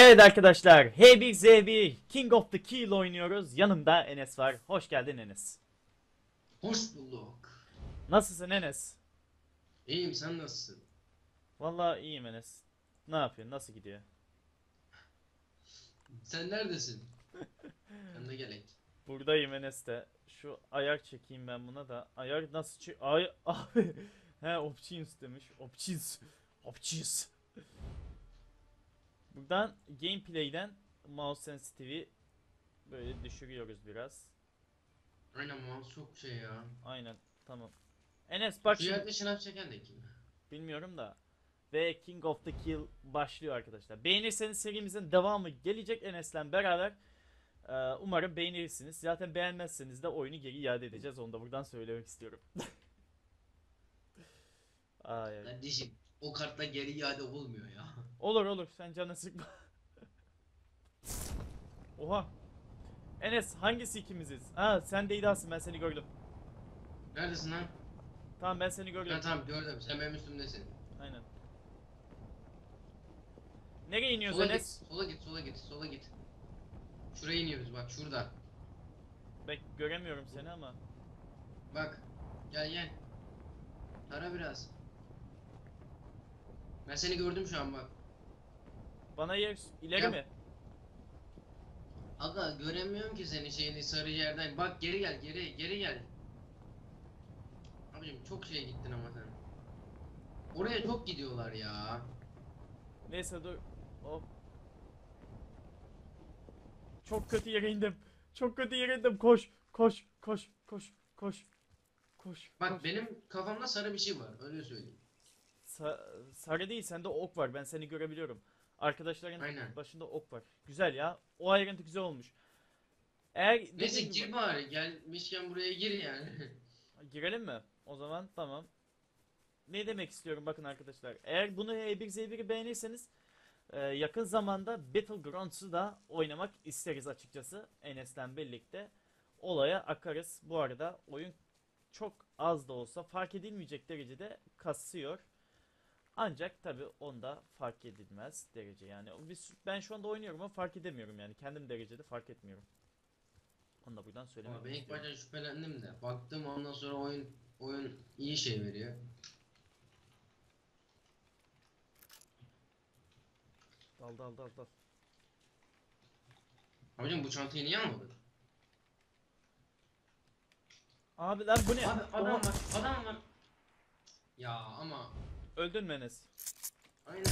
Evet arkadaşlar, H1Z1 King of the Kill oynuyoruz. Yanımda Enes var. Hoş geldin Enes. Hoş bulduk. Nasılsın Enes? İyiyim sen nasılsın? Vallahi iyiyim Enes. Ne yapıyorsun? Nasıl gidiyor? Sen neredesin? sen de gelek. Buradayım Enes de. Şu ayar çekeyim ben buna da. Ayar nasıl çek... Ay abi. He options demiş. Options. Options. Buradan gameplay'den mouse sensitivity'yi böyle düşürüyoruz biraz. Aynen mouse çok şey ya. Aynen. Tamam. Enes bak şimdi. yerde şınav çeken de kim? Bilmiyorum da. Ve King of the Kill başlıyor arkadaşlar. Beğenirseniz serimizin devamı gelecek Enes'le beraber. Ee, umarım beğenirsiniz. Zaten beğenmezseniz de oyunu geri iade edeceğiz. Onu da buradan söylemek istiyorum. Ay, ay. Kardeşim o kartla geri iade olmuyor ya. Olur olur sen canını sıkma. Oha. Enes hangisi ikimiziz? Ha sen de İda'sın ben seni gördüm. Neredesin lan? Tamam ben seni gördüm. Ben tamam gördüm sen benim üstümdesin. Aynen. Nereye iniyoruz Sola git, Enes? sola git, sola git, sola git. Şuraya iniyoruz bak şurada. Ben göremiyorum seni ama. Bak gel gel. Tara biraz. Ben seni gördüm şu an bak. Bana yer ileri Gel. mi? Aga göremiyorum ki seni şeyini sarı yerden. Bak geri gel geri geri gel. Abicim çok şey gittin ama sen. Oraya çok gidiyorlar ya. Neyse dur. Hop. Çok kötü yere indim. Çok kötü yere indim. Koş, koş, koş, koş, koş. Koş. Bak koş. benim kafamda sarı bir şey var öyle söyleyeyim. Sa- sarı değil sende ok var. Ben seni görebiliyorum. Arkadaşların Aynen. başında ok var. Güzel ya. O ayrıntı güzel olmuş. Eğer Neyse dediğim gibi- gir bari gelmişken buraya gir yani. Girelim mi? O zaman tamam. Ne demek istiyorum bakın arkadaşlar. Eğer bunu E1Z1'i beğenirseniz e, yakın zamanda Battlegrounds'u da oynamak isteriz açıkçası. Enes'le birlikte. Olaya akarız. Bu arada oyun çok az da olsa fark edilmeyecek derecede kasıyor. Ancak tabi onda fark edilmez derece yani. Biz, ben şu anda oynuyorum ama fark edemiyorum yani. Kendim derecede fark etmiyorum. Onu da buradan söylemek ben ilk başta şüphelendim de. Baktım ondan sonra oyun oyun iyi şey veriyor. Dal dal dal dal. Abicim bu çantayı niye almadın? Abi lan bu ne? Abi adam var adam var. Ya ama Öldün mü Enes? aynen.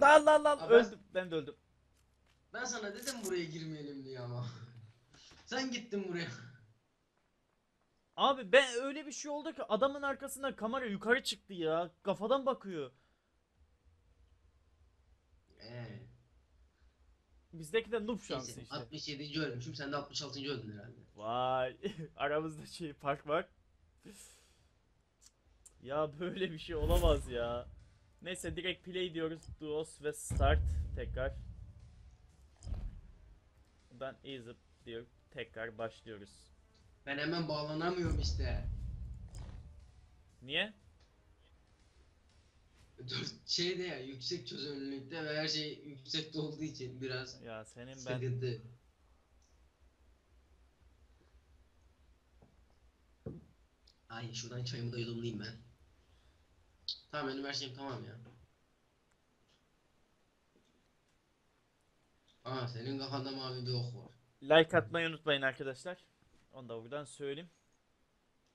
Lan lan lan Abi ben- öldüm. Ben de öldüm. Ben sana dedim buraya girmeyelim diye ama. Sen gittin buraya. Abi ben öyle bir şey oldu ki adamın arkasından kamera yukarı çıktı ya. Kafadan bakıyor. Eee. Bizdeki de noob şansı işte. 67. ölmüşüm sen de 66. öldün herhalde. Vay. Aramızda şey fark var. Ya böyle bir şey olamaz ya. Neyse direkt play diyoruz. Duos ve start tekrar. Ben easy diyor. Tekrar başlıyoruz. Ben hemen bağlanamıyorum işte. Niye? Dört şeyde ya yüksek çözünürlükte ve her şey yüksekte olduğu için biraz Ya senin ben sıkıntı. Ay şuradan çayımı da yudumlayayım ben. Tamam benim her şeyim tamam ya. Aa senin kafanda mavi bir ok var. like atmayı unutmayın arkadaşlar. Onu da buradan söyleyeyim.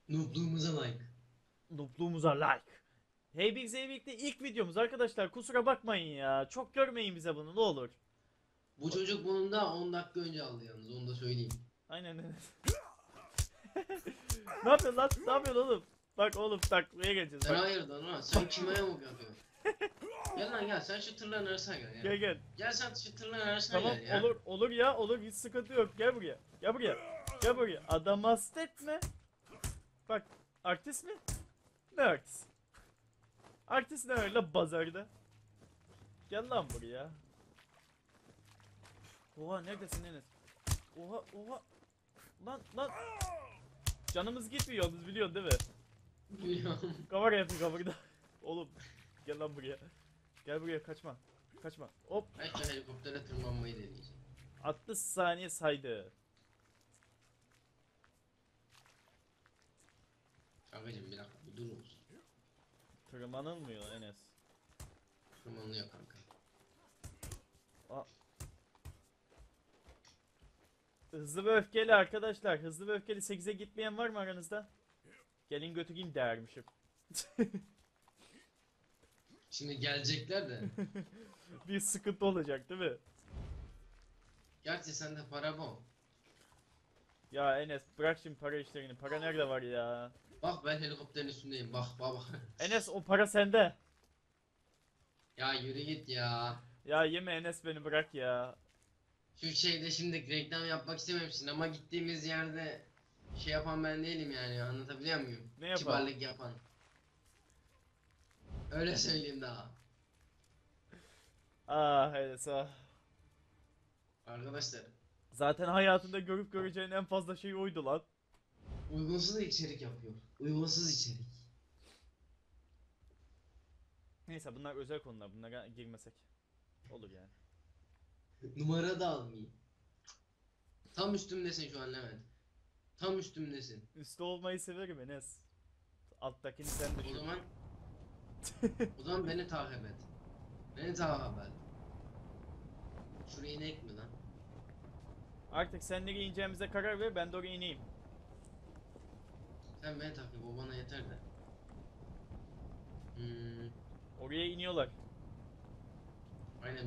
Noobluğumuza like. Noobluğumuza like. Hey Big Z birlikte ilk videomuz arkadaşlar kusura bakmayın ya. Çok görmeyin bize bunu ne olur. Bu çocuk bunun da 10 dakika önce aldı yalnız onu da söyleyeyim. Aynen öyle. ne yapıyorsun lan? Ne yapıyorsun oğlum? Bak oğlum taklaya geleceğiz. Sen Bak. hayırdır lan sen kime yamuk yapıyorsun? gel lan gel sen şu tırların arasına gel ya. Gel gel. Gel sen şu tırların arasına Tamam gel ya. olur olur ya olur hiç sıkıntı yok. Gel buraya. Gel buraya. Gel buraya. Adam hasta etme. Bak artist mi? Ne artist? Artist ne öyle pazarda? Gel lan buraya. Oha neredesin Enes? Oha oha. Lan lan. Canımız gitmiyor yalnız biliyorsun değil mi? Kamera yapıyor kamerada. Oğlum gel lan buraya. Gel buraya kaçma. kaçma. Hop şu helikoptere tırmanmayı deneyeceğim. 60 saniye saydı. Kankacım bir dakika bir dur olsun. Tırmanılmıyor Enes. Tırmanılıyor kanka. Hızlı ve öfkeli arkadaşlar. Hızlı ve öfkeli 8'e gitmeyen var mı aranızda? Gelin götüreyim dermişim. Şimdi gelecekler de. Bir sıkıntı olacak değil mi? Gerçi sende para bol. Ya Enes bırak şimdi para işlerini. Para nerede var ya? Bak ben helikopterin üstündeyim. Bak baba. Enes o para sende. ya yürü git ya. Ya yeme Enes beni bırak ya. Şu şeyde şimdi reklam yapmak istememişsin ama gittiğimiz yerde şey yapan ben değilim yani anlatabiliyor muyum? Ne yapan? Kibarlık yapan. Öyle söyleyeyim daha. Ah Enes ah. Arkadaşlar Zaten hayatında görüp göreceğin en fazla şey oydu lan. uygunsuz içerik yapıyor. Uygunsuz içerik. Neyse bunlar özel konular. Bunlara girmesek. Olur yani. Numara da almayayım. Tam üstümdesin şu an Levent. Tam üstümdesin. Üstte olmayı severim Enes. Alttakini sen O düşün. zaman o zaman beni takip et. Beni takip et. Şuraya inek mi lan? Artık sen nereye ineceğimize karar ver ben de oraya ineyim. Sen beni takip o bana yeter de. Hmm, Oraya iniyorlar. aynen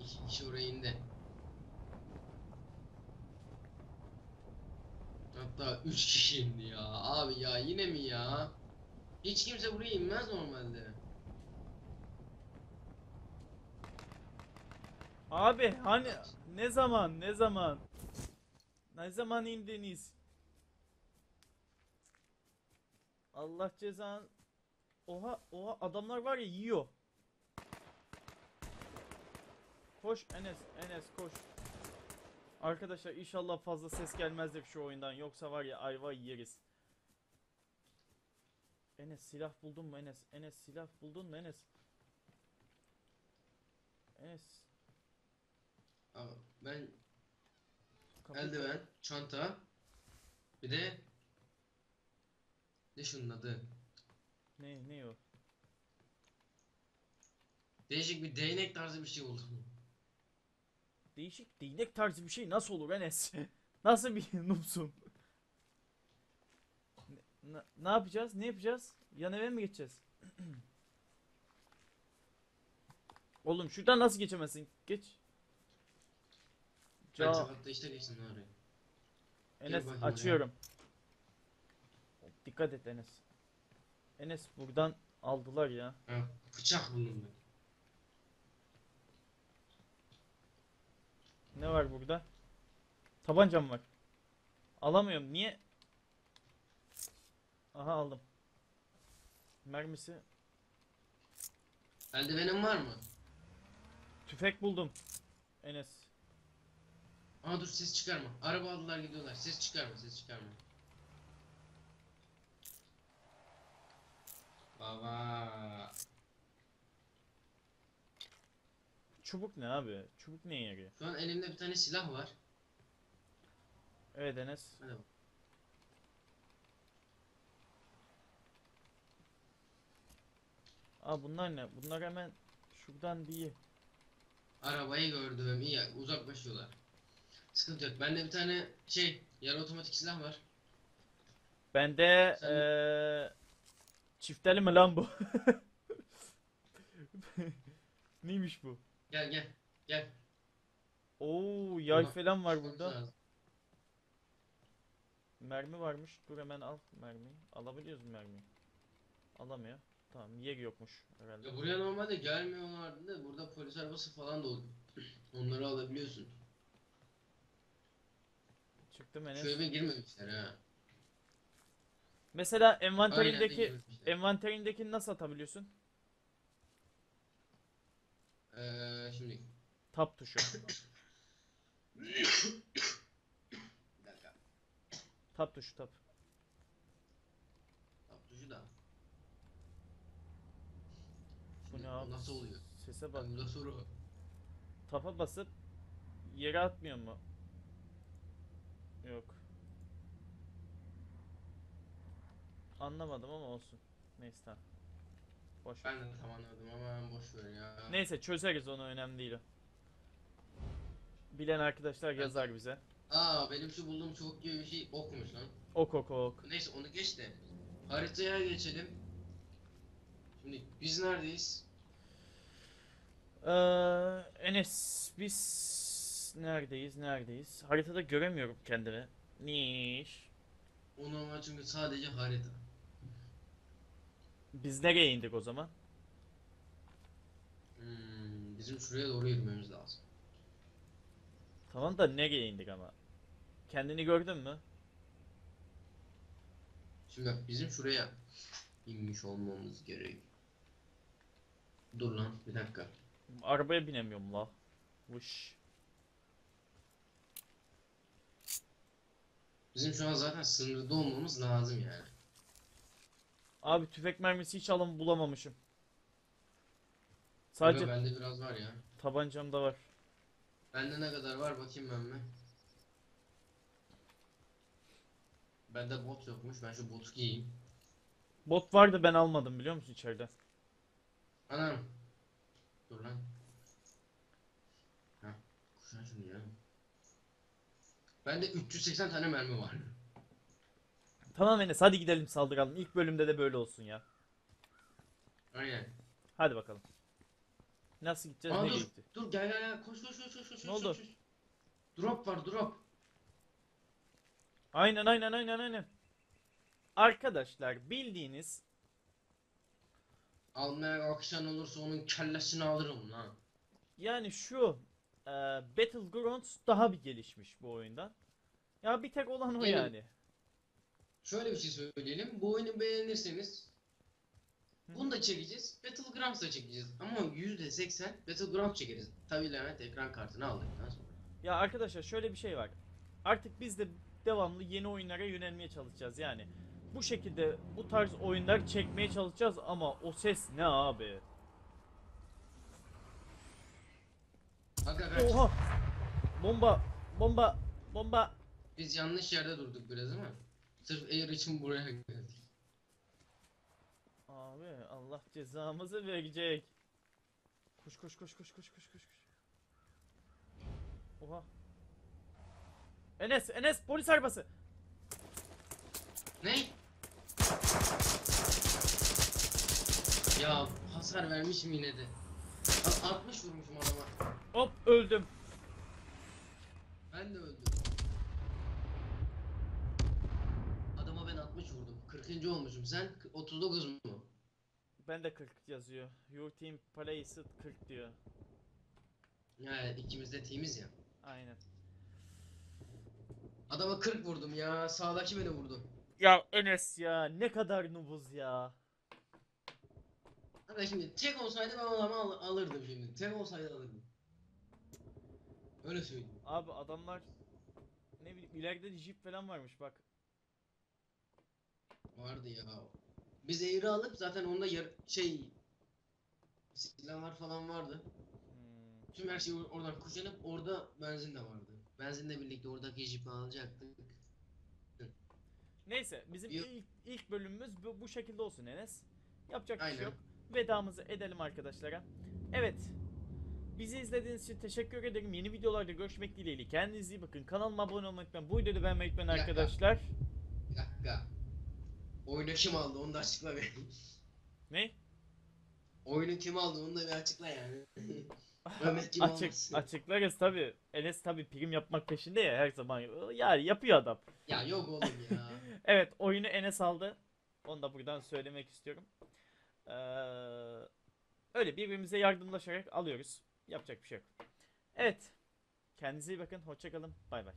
iş, iş oraya indi. Hatta 3 kişi indi ya. Abi ya yine mi ya? Hiç kimse buraya inmez normalde. Abi hani ne zaman ne zaman? Ne zaman indiniz? Allah cezan. Oha oha adamlar var ya yiyor. Koş Enes Enes koş. Arkadaşlar inşallah fazla ses gelmezdir şu oyundan yoksa var ya ayva yeriz. Enes silah buldun mu Enes? Enes silah buldun mu Enes? Enes Abi ben kapı- eldiven, çanta, bir de ne şunun adı? Ne ne o? Değişik bir değnek tarzı bir şey buldum. Değişik değnek tarzı bir şey nasıl olur Enes? nasıl bir noobsun? Ne, ne yapacağız? Ne yapacağız? Yan eve mi geçeceğiz? Oğlum şuradan nasıl geçemezsin? Geç. Ben Ca sokakta işte lan oraya. Enes bakayım oraya. açıyorum. Dikkat et Enes. Enes buradan aldılar ya. Ha, bıçak buldum Ne var burada? Tabancam var. Alamıyorum. Niye? Aha aldım. Mermisi. Eldivenin var mı? Tüfek buldum. Enes. Aa dur ses çıkarma. Araba aldılar gidiyorlar. Ses çıkarma, ses çıkarma. Baba. Çubuk ne abi? Çubuk neye yarıyor? Şu an elimde bir tane silah var. Evet Enes. Hadi bak. Aa bunlar ne? Bunlar hemen şuradan bir Arabayı gördüm. İyi uzaklaşıyorlar. Sıkıntı yok. Bende bir tane şey yarı otomatik silah var. Bende Sen- eee çifteli mi lan bu? Neymiş bu? Gel gel. Gel. Oo yay Buna- falan var burada. lazım. Mermi varmış. Dur hemen al mermiyi. Alabiliyoruz mu mermiyi? Alamıyor. Tamam yer yokmuş herhalde. Ya buraya normalde gelmiyorlardı da burada polis arabası falan da oluyor. Onları alabiliyorsun. Çıktım Enes. Şu eve girmemişler ha. Mesela Aynen de envanterindeki girmemişler. envanterindekini nasıl atabiliyorsun? Eee şimdi. Tab tuşu. Bir dakika. Tab tuşu tab. Tab tuşu da. Bu Şimdi ne abi? Nasıl oluyor? Sese bak. Ben de soru. Tapa basıp yere atmıyor mu? Yok. Anlamadım ama olsun. Neyse tamam. Boş ver. Ben de tam anladım ama boş ver ya. Neyse çözeriz onu önemli değil o. Bilen arkadaşlar Ben- yazar bize. Aa benim şu bulduğum çubuk gibi bir şey okmuş lan. Ok ok ok. Neyse onu geç de. Haritaya geçelim. Şimdi biz neredeyiz? Ee, Enes biz neredeyiz neredeyiz? Haritada göremiyorum kendimi. Niş. Onu ama çünkü sadece harita. Biz nereye indik o zaman? Hmm, bizim şuraya doğru yürümemiz lazım. Tamam da nereye indik ama? Kendini gördün mü? Şimdi bak bizim şuraya inmiş olmamız gerek. Dur lan bir dakika. Arabaya binemiyorum la. Vış. Bizim şu an zaten sınırda olmamız lazım yani. Abi tüfek mermisi hiç alım bulamamışım. Sadece... Sadece bende biraz var ya. tabancamda var. Bende ne kadar var bakayım ben mi? Bende bot yokmuş. Ben şu botu giyeyim. Bot vardı ben almadım biliyor musun içeride? Anam. Dur lan. Ha, kuşan şunu ya. Bende 380 tane mermi var. Tamam Enes hadi gidelim saldıralım. İlk bölümde de böyle olsun ya. Aynen. Hadi bakalım. Nasıl gideceğiz? Aa dur. gitti? Dur gel gel gel. Koş koş koş koş koş. Ne koş, oldu? koş. Drop var drop. Aynen aynen aynen aynen. Arkadaşlar bildiğiniz Almaya kalkışan olursa onun kellesini alırım lan. yani şu e, Battlegrounds daha bir gelişmiş bu oyundan. Ya bir tek olan o Benim- yani. Şöyle bir şey söyleyelim. Bu oyunu beğenirseniz bunu da çekeceğiz. Battlegrounds da çekeceğiz. Ama %80 Battlegrounds çekeriz. Tabii Levent ekran kartını aldıktan sonra. Ya arkadaşlar şöyle bir şey var. Artık biz de devamlı yeni oyunlara yönelmeye çalışacağız yani. Bu şekilde bu tarz oyunlar çekmeye çalışacağız ama o ses ne abi? Kaç. Oha! Bomba! Bomba! Bomba! Biz yanlış yerde durduk biraz ama. Sırf Air için buraya geldik. Abi Allah cezamızı verecek. Koş koş koş koş koş koş koş koş. Oha. Enes Enes polis arabası. Ne? Ya hasar vermişim yine de. A- 60 vurmuşum adama. Hop öldüm. Ben de öldüm. Adama ben 60 vurdum. 40. olmuşum. Sen 39 mu? Ben de 40 yazıyor. Your team plays it 40 diyor. Ya ikimiz de teamiz ya. Aynen. Adama 40 vurdum ya. Sağdaki beni vurdu. Ya Enes ya ne kadar nubuz ya. Hadi şimdi tek olsaydı ben adamı al- alırdım şimdi. Tek olsaydı alırdım. Öyle söyleyeyim. Abi adamlar ne bileyim ileride de jeep falan varmış bak. Vardı ya. Biz eğri alıp zaten onda yar şey silahlar falan vardı. Hmm. Tüm her şeyi or- oradan kuşanıp orada benzin de vardı. Benzinle birlikte oradaki jipi alacaktık. Neyse bizim Yok. ilk, ilk bölümümüz bu, bu şekilde olsun Enes. Yapacak bir Aynen. şey yok. Vedamızı edelim arkadaşlara. Evet. Bizi izlediğiniz için teşekkür ederim. Yeni videolarda görüşmek dileğiyle. Kendinize iyi bakın. Kanalıma abone olmayı unutmayın. Bu videoyu beğenmeyi unutmayın Bir arkadaşlar. Bir dakika. Oyunu kim aldı onu da açıkla be. Ne? Oyunu kim aldı onu da bir açıkla yani. Mehmet kim Açık, almasın? açıklarız tabi. Enes tabi prim yapmak peşinde ya her zaman. Yani yapıyor adam. Ya yok oğlum ya. Evet oyunu Enes aldı. Onu da buradan söylemek istiyorum. Ee, öyle birbirimize yardımlaşarak alıyoruz. Yapacak bir şey yok. Evet. Kendinize iyi bakın. Hoşçakalın. Bay bay.